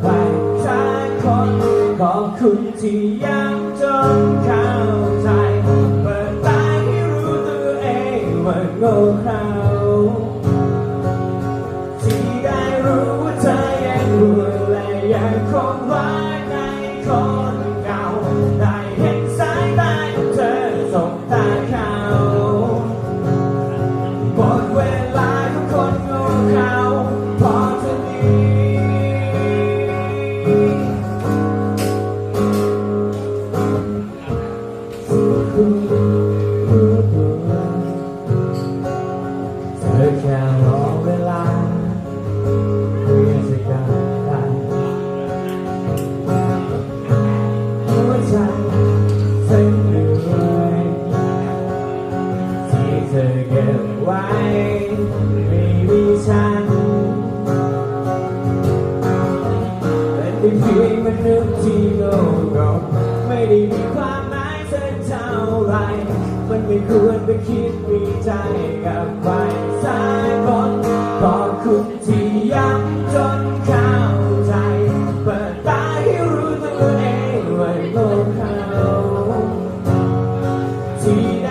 ใครสักคนขอบคุณที่ยัง ธอเก็บไว้ไม่มีฉันเป็นเพียงมนุษย์ที่โง่เง่าไม่ได้มีความหมายสักเท่าไรมันไม่ควรไปคิดมีใจกับใครสักคนขอบคุณที่ยังจนเข้าใจเปิดตาให้รู้ตัวเองว่าโลกเขาที่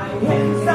I am